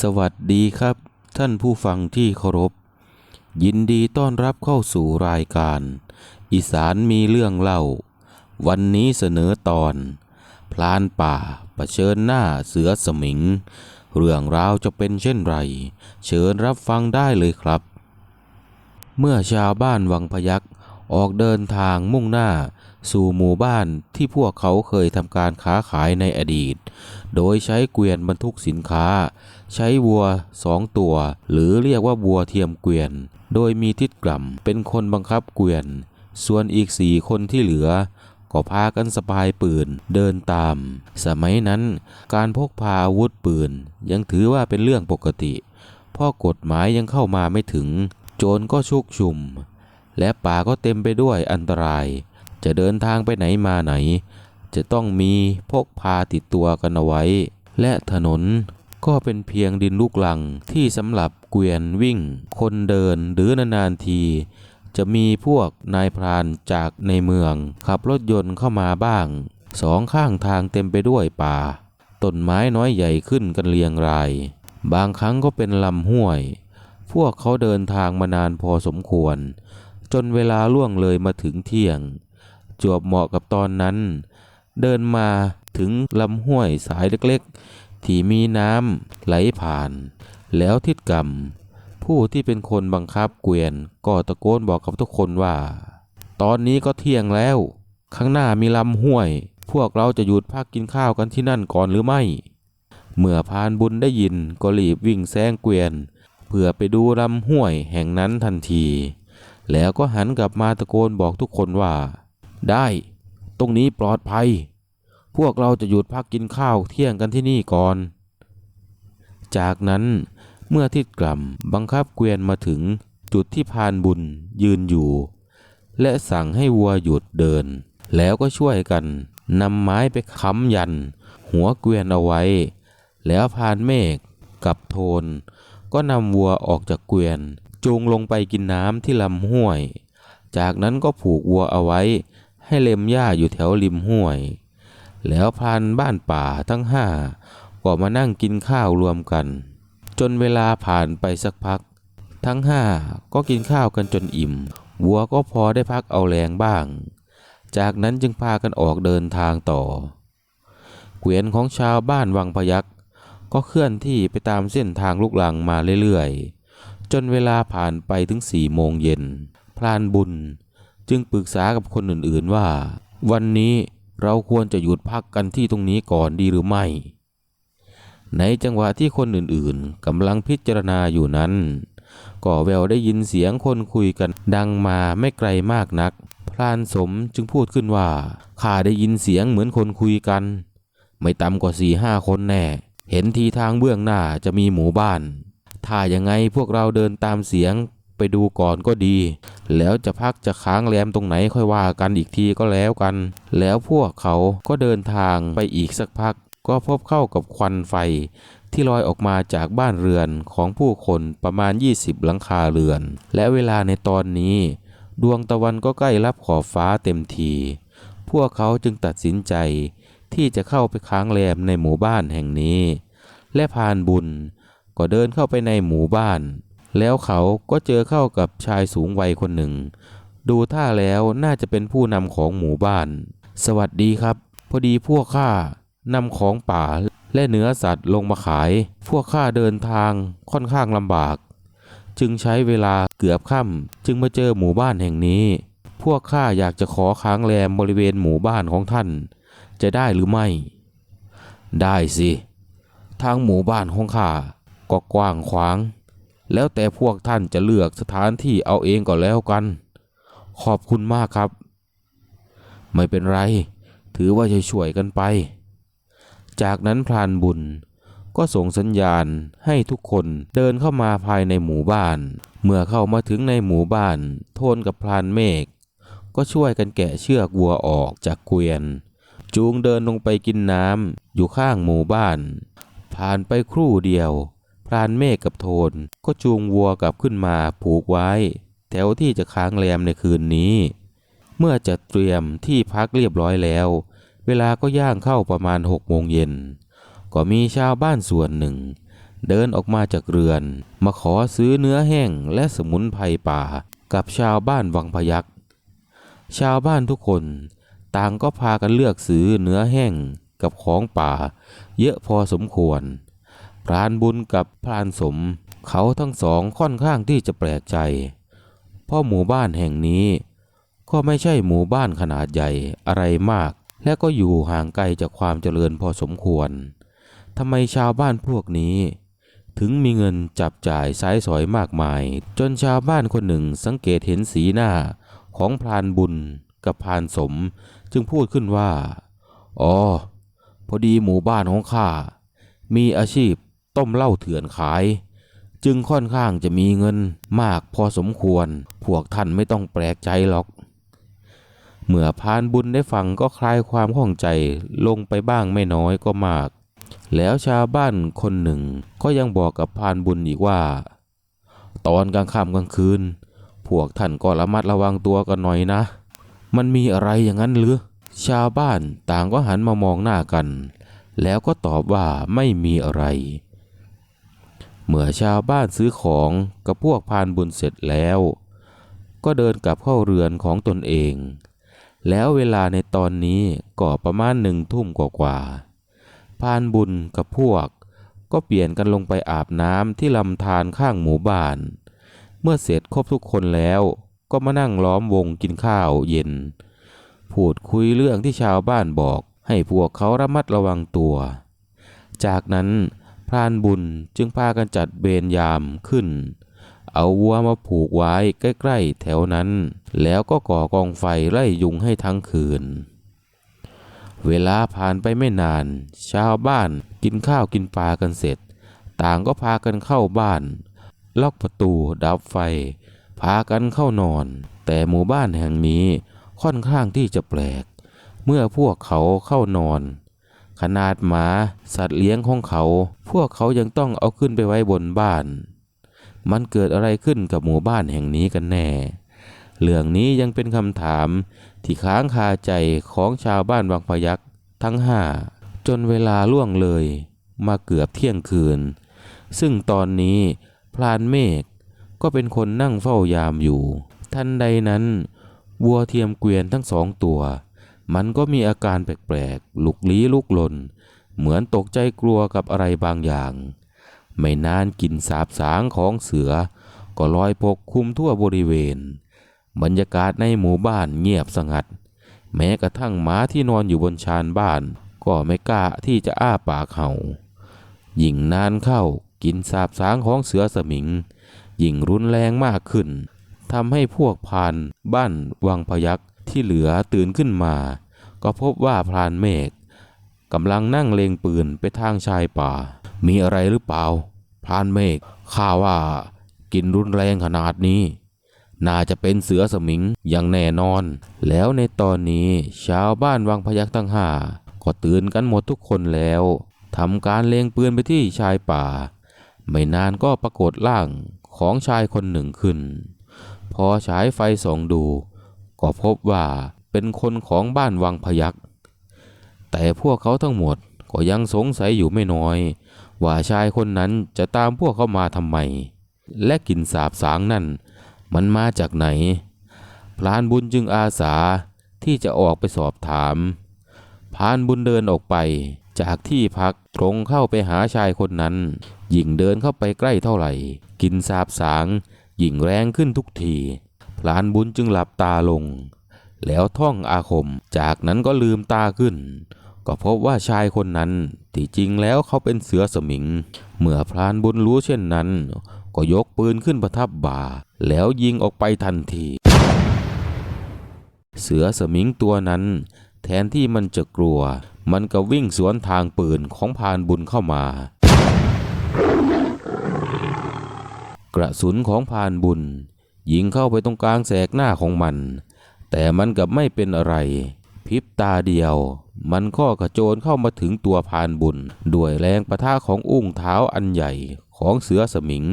สวัสดีครับ ท่านผู้ฟังที่เคารพ ยินดีต้อนรับเข้าสู่รายการ อีสานมีเรื่องเล่า วันนี้เสนอตอน พลานป่าประเชิญหน้าเสือสมิง เรื่องราวจะเป็นเช่นไร เชิญรับฟังได้เลยครับ เมื่อชาวบ้านวังพยักออกเดินทางมุ่งหน้า สู่หมู่บ้านที่พวกเขาเคยทำการค้าขายในอดีต โดยใช้เกวียนบรรทุกสินค้า ใช้วัวสองตัว หรือเรียกว่าวัวเทียมเกวียน โดยมีทิดกล่ำเป็นคนบังคับเกวียน ส่วนอีกสี่คนที่เหลือก็พากันสะพายปืนเดินตาม สมัยนั้นการพกพาอาวุธปืนยังถือว่าเป็นเรื่องปกติ เพ่อกฎหมายยังเข้ามาไม่ถึง โจรก็ชุกชุม และป่าก็เต็มไปด้วยอันตราย จะเดินทางไปไหนมาไหน จะต้องมีพกพาติดตัวกันเอาไว้ และถนนก็เป็นเพียงดินลูกลังที่สำหรับเกวียนวิ่ง คนเดินหรือนานๆที จะมีพวกนายพรานจากในเมือง ขับรถยนต์เข้ามาบ้าง สองข้างทางเต็มไปด้วยป่าต้นไม้น้อยใหญ่ขึ้นกันเรียงราย บางครั้งก็เป็นลำห้วย พวกเขาเดินทางมานานพอสมควร จนเวลาล่วงเลยมาถึงเที่ยง จวบเหมาะกับตอนนั้น เดินมาถึงลำห้วยสายเล็กๆ ที่มีน้ำไหลผ่าน แล้วทิดกรรม ผู้ที่เป็นคนบังคับเกวียนก็ตะโกนบอกกับทุกคนว่า ตอนนี้ก็เที่ยงแล้ว ข้างหน้ามีลำห้วย พวกเราจะหยุดพักกินข้าวกันที่นั่นก่อนหรือไม่ เมื่อพานบุญได้ยินก็รีบวิ่งแซงเกวียนเพื่อไปดูลำห้วยแห่งนั้นทันที แล้วก็หันกลับมาตะโกนบอกทุกคนว่า ได้ ตรงนี้ปลอดภัย พวกเราจะหยุดพักกินข้าวเที่ยงกันที่นี่ก่อน จากนั้นเมื่อทิดกล่ำบังคับเกวียนมาถึงจุดที่พานบุญยืนอยู่ และสั่งให้วัวหยุดเดิน แล้วก็ช่วยกันนำไม้ไปค้ำยัน หัวเกวียนเอาไว้ แล้วพานเมฆกับโทน ก็นำวัวออกจากเกวียนจูงลงไปกินน้ำที่ลำห้วย จากนั้นก็ผูกวัวเอาไว้ ให้เล็มหญ้าอยู่แถวริมห้วย แล้วพานบ้านป่าทั้งห้าก็มานั่งกินข้าวรวมกัน จนเวลาผ่านไปสักพัก ทั้งห้าก็กินข้าวกันจนอิ่ม วัวก็พอได้พักเอาแรงบ้าง จากนั้นจึงพากันออกเดินทางต่อเกวียนของชาวบ้านวังพยักก็เคลื่อนที่ไปตามเส้นทางลูกลังมาเรื่อยๆ จนเวลาผ่านไปถึงสี่โมงเย็น พรานบุญ จึงปรึกษากับคนอื่นๆว่า วันนี้เราควรจะหยุดพักกันที่ตรงนี้ก่อนดีหรือไม่ ในจังหวะที่คนอื่นๆกำลังพิจารณาอยู่นั้น ก็แววได้ยินเสียงคนคุยกันดังมาไม่ไกลมากนัก พรานสมจึงพูดขึ้นว่าข้าได้ยินเสียงเหมือนคนคุยกัน ไม่ต่ำกว่าสี่ห้าคนแน่ เห็นทีทางเบื้องหน้าจะมีหมู่บ้านถ้ายังไงพวกเราเดินตามเสียง ไปดูก่อนก็ดี แล้วจะพักจะค้างแรมตรงไหนค่อยว่ากันอีกทีก็แล้วกัน แล้วพวกเขาก็เดินทางไปอีกสักพัก ก็พบเข้ากับควันไฟ ที่ลอยออกมาจากบ้านเรือนของผู้คนประมาณ 20 หลังคาเรือน และเวลาในตอนนี้ ดวงตะวันก็ใกล้รับขอบฟ้าเต็มที พวกเขาจึงตัดสินใจที่จะเข้าไปค้างแรมในหมู่บ้านแห่งนี้ และพานบุญก็เดินเข้าไปในหมู่บ้าน แล้วเขาก็เจอเข้ากับชายสูงวัยคนหนึ่ง ดูท่าแล้วน่าจะเป็นผู้นำของหมู่บ้าน สวัสดีครับ พอดีพวกข้านำของป่าและเนื้อสัตว์ลงมาขาย พวกข้าเดินทางค่อนข้างลำบาก จึงใช้เวลาเกือบค่ำจึงมาเจอหมู่บ้านแห่งนี้ พวกข้าอยากจะขอค้างแรมบริเวณหมู่บ้านของท่าน จะได้หรือไม่ ได้สิ ทางหมู่บ้านของข้าก็กว้างขวาง แล้วแต่พวกท่านจะเลือกสถานที่เอาเองก็แล้วกัน ขอบคุณมากครับ ไม่เป็นไร ถือว่าช่วยกันไป จากนั้นพรานบุญก็ส่งสัญญาณให้ทุกคนเดินเข้ามาภายในหมู่บ้าน เมื่อเข้ามาถึงในหมู่บ้าน โทนกับพรานเมฆก็ช่วยกันแกะเชือกวัวออกจากเกวียน จูงเดินลงไปกินน้ำอยู่ข้างหมู่บ้าน ผ่านไปครู่เดียว รานเมฆกับโทนก็จูงวัวกลับขึ้นมาผูกไว้ แถวที่จะค้างแรมในคืนนี้ เมื่อจัดเตรียมที่พักเรียบร้อยแล้ว เวลาก็ย่างเข้าประมาณหกโมงเย็น ก็มีชาวบ้านส่วนหนึ่ง เดินออกมาจากเรือน มาขอซื้อเนื้อแห้งและสมุนไพรป่ากับชาวบ้านวังพยักชาวบ้านทุกคน ต่างก็พากันเลือกซื้อเนื้อแห้งกับของป่า เยอะพอสมควร พรานบุญกับพรานสม เขาทั้งสองค่อนข้างที่จะแปลกใจ เพราะหมู่บ้านแห่งนี้ ก็ไม่ใช่หมู่บ้านขนาดใหญ่อะไรมาก และก็อยู่ห่างไกลจากความเจริญพอสมควรทำไมชาวบ้านพวกนี้ ถึงมีเงินจับจ่ายใช้สอยมากมาย จนชาวบ้านคนหนึ่งสังเกตเห็นสีหน้าของพรานบุญกับพรานสม จึงพูดขึ้นว่า อ๋อ พอดีหมู่บ้านของข้ามีอาชีพ ต้มเหล้าเถื่อนขาย จึงค่อนข้างจะมีเงินมากพอสมควร พวกท่านไม่ต้องแปลกใจหรอก เมื่อพานบุญได้ฟังก็คลายความข้องใจลงไปบ้างไม่น้อยก็มาก แล้วชาวบ้านคนหนึ่งก็ยังบอกกับพานบุญอีกว่า ตอนกลางค่ำกลางคืน พวกท่านก็ระมัดระวังตัวกันหน่อยนะ มันมีอะไรอย่างนั้นหรือชาวบ้านต่างก็หันมามองหน้ากัน แล้วก็ตอบว่าไม่มีอะไร เมื่อชาวบ้านซื้อของกับพวกพานบุญเสร็จแล้ว ก็เดินกลับเข้าเรือนของตนเอง แล้วเวลาในตอนนี้ก็ประมาณหนึ่งทุ่มกว่าๆพานบุญกับพวก ก็เปลี่ยนกันลงไปอาบน้ำที่ลำธารข้างหมู่บ้าน เมื่อเสร็จครบทุกคนแล้วก็มานั่งล้อมวงกินข้าวเย็น พูดคุยเรื่องที่ชาวบ้านบอกให้พวกเขาระมัดระวังตัว จากนั้น พรานบุญจึงพากันจัดเบรยามขึ้น เอาวัวมาผูกไว้ใกล้ๆแถวนั้น แล้วก็ก่อกองไฟไล่ยุงให้ทั้งคืน เวลาผ่านไปไม่นาน ชาวบ้านกินข้าวกินปลากันเสร็จ ต่างก็พากันเข้าบ้าน ล็อกประตูดับไฟ พากันเข้านอน แต่หมู่บ้านแห่งนี้ค่อนข้างที่จะแปลก เมื่อพวกเขาเข้านอน ขนาดหมาสัตว์เลี้ยงของเขา พวกเขายังต้องเอาขึ้นไปไว้บนบ้าน มันเกิดอะไรขึ้นกับหมู่บ้านแห่งนี้กันแน่ เรื่องนี้ยังเป็นคำถามที่ค้างคาใจของชาวบ้านวังพยักทั้งห้าจนเวลาล่วงเลยมาเกือบเที่ยงคืน ซึ่งตอนนี้พรานเมฆก็เป็นคนนั่งเฝ้ายามอยู่ ทันใดนั้น วัวเทียมเกวียนทั้งสองตัว มันก็มีอาการแปลกๆลุกลี้ลุกลน เหมือนตกใจกลัวกับอะไรบางอย่าง ไม่นานกลิ่นสาบสางของเสือ ก็ลอยปกคลุมทั่วบริเวณ บรรยากาศในหมู่บ้านเงียบสงัด แม้กระทั่งหมาที่นอนอยู่บนชานบ้าน ก็ไม่กล้าที่จะอ้าปากเห่า ยิ่งนานเข้ากินสาบสางของเสือสมิง ยิ่งรุนแรงมากขึ้นทำให้พวกพานบ้านวังพยัก ที่เหลือตื่นขึ้นมา ก็พบว่าพรานเมฆกำลังนั่งเลงปืนไปทางชายป่า มีอะไรหรือเปล่า พรานเมฆข้าว่ากินรุนแรงขนาดนี้ น่าจะเป็นเสือสมิงอย่างแน่นอน แล้วในตอนนี้ชาวบ้านวังพยักทั้งห้าก็ตื่นกันหมดทุกคนแล้วทำการเลงปืนไปที่ชายป่า ไม่นานก็ปรากฏร่างของชายคนหนึ่งขึ้น พอฉายไฟส่องดู ก็พบว่าเป็นคนของบ้านวังพยักแต่พวกเขาทั้งหมดก็ยังสงสัยอยู่ไม่น้อย ว่าชายคนนั้นจะตามพวกเขามาทำไม และกลิ่นสาบสางนั่น มันมาจากไหนพรานบุญจึงอาสาที่จะออกไปสอบถามพรานบุญเดินออกไปจากที่พักตรงเข้าไปหาชายคนนั้นยิ่งเดินเข้าไปใกล้เท่าไหร่กลินสาบสางยิ่งแรงขึ้นทุกที พรานบุญจึงหลับตาลง แล้วท่องอาคม จากนั้นก็ลืมตาขึ้น ก็พบว่าชายคนนั้นที่จริงแล้วเขาเป็นเสือสมิง เมื่อพรานบุญรู้เช่นนั้น ก็ยกปืนขึ้นประทับบ่า แล้วยิงออกไปทันที เสือสมิงตัวนั้น แทนที่มันจะกลัว มันก็วิ่งสวนทางปืนของพรานบุญเข้ามากระสุนของพรานบุญ ยิงเข้าไปตรงกลางแสกหน้าของมัน แต่มันกับไม่เป็นอะไรพริบตาเดียว มันก็กระโจนเข้ามาถึงตัวพานบุญ ด้วยแรงประทะของอุ้งเท้าอันใหญ่ของเสือสมิง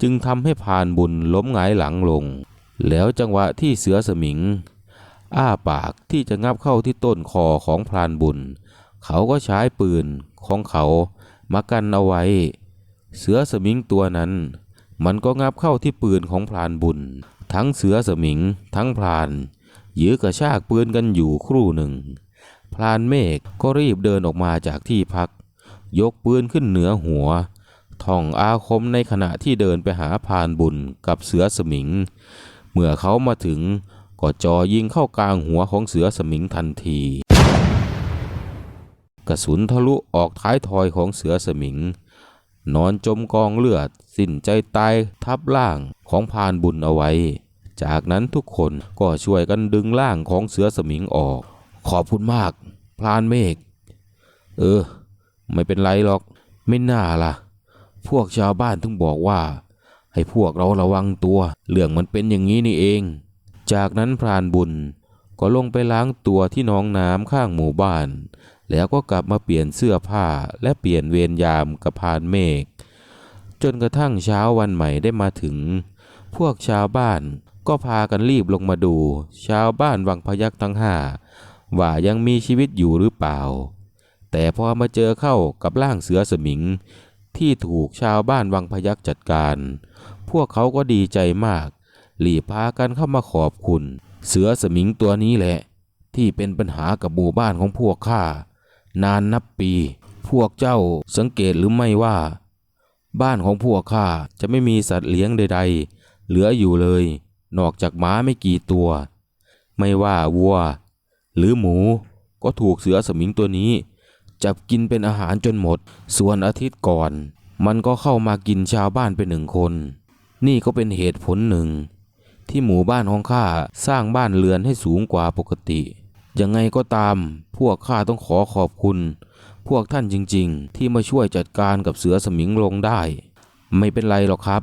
จึงทำให้พานบุญล้มหงายหลังลง แล้วจังหวะที่เสือสมิง อ้าปากที่จะงับเข้าที่ต้นคอของพานบุญ เขาก็ใช้ปืนของเขามากันเอาไว้ เสือสมิงตัวนั้น มันก็งับเข้าที่ปืนของพรานบุญ ทั้งเสือสมิง ทั้งพรานยื้อกระชากปืนกันอยู่ครู่หนึ่ง พรานเมฆก็รีบเดินออกมาจากที่พัก ยกปืนขึ้นเหนือหัวท่องอาคมในขณะที่เดินไปหาพรานบุญกับเสือสมิง เมื่อเขามาถึงก็จ่อยิงเข้ากลางหัวของเสือสมิงทันที กระสุนทะลุออกท้ายทอยของเสือสมิง นอนจมกองเลือด สิ้นใจตายทับร่างของพรานบุญเอาไว้ จากนั้นทุกคนก็ช่วยกันดึงร่างของเสือสมิงออก ขอบคุณมากพรานเมฆเออ ไม่เป็นไรหรอก ไม่น่าล่ะ พวกชาวบ้านถึงบอกว่า ให้พวกเราระวังตัว เรื่องมันเป็นอย่างนี้นี่เอง จากนั้นพรานบุญก็ลงไปล้างตัวที่หน้องน้ำข้างหมู่บ้าน แล้วก็กลับมาเปลี่ยนเสื้อผ้าและเปลี่ยนเวรยามกับพานเมฆ จนกระทั่งเช้าวันใหม่ได้มาถึง พวกชาวบ้านก็พากันรีบลงมาดู ชาวบ้านวังพยักทั้งห้าว่ายังมีชีวิตอยู่หรือเปล่า แต่พอมาเจอเข้ากับร่างเสือสมิง ที่ถูกชาวบ้านวังพยักจัดการ พวกเขาก็ดีใจมากรีบพากันเข้ามาขอบคุณ เสือสมิงตัวนี้แหละ ที่เป็นปัญหากับหมู่บ้านของพวกข้า นานนับปี พวกเจ้าสังเกตหรือไม่ว่า บ้านของพวกข้าจะไม่มีสัตว์เลี้ยงใด ๆ เหลืออยู่เลย นอกจากม้าไม่กี่ตัว ไม่ว่าวัว หรือหมูก็ถูกเสือสมิงตัวนี้ จับกินเป็นอาหารจนหมด ส่วนอาทิตย์ก่อน มันก็เข้ามากินชาวบ้านไปหนึ่งคน นี่ก็เป็นเหตุผลหนึ่ง ที่หมู่บ้านของข้าสร้างบ้านเรือนให้สูงกว่าปกติ ยังไงก็ตาม พวกข้าต้องขอขอบคุณ พวกท่านจริงๆ ที่มาช่วยจัดการกับเสือสมิงลงได้ ไม่เป็นไรหรอกครับ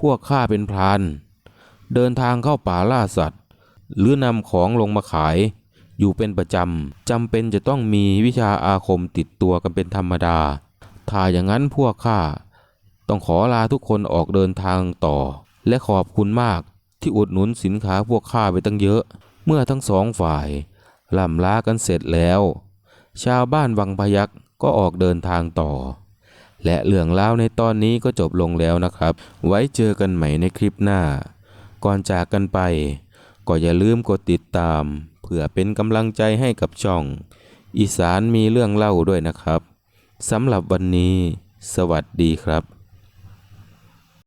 พวกข้าเป็นพราน เดินทางเข้าป่าล่าสัตว์ หรือนำของลงมาขาย อยู่เป็นประจำจำเป็นจะต้องมีวิชาอาคมติดตัวกันเป็นธรรมดา ถ้าอย่างนั้นพวกข้าต้องขอลาทุกคนออกเดินทางต่อ และขอบคุณมากที่อุดหนุนสินค้าพวกข้าไปตั้งเยอะ เมื่อทั้งสองฝ่ายล่ำลากันเสร็จแล้ว ชาวบ้านวังพยักก็ออกเดินทางต่อ และเรื่องราในตอนนี้ก็จบลงแล้วนะครับ ไว้เจอกันใหม่ในคลิปหน้า ก่อนจากกันไป ก็อย่าลืมกดติดตาม เพื่อเป็นกำลังใจให้กับช่อง อีสานมีเรื่องเล่าด้วยนะครับสำหรับวันนี้ สวัสดีครับ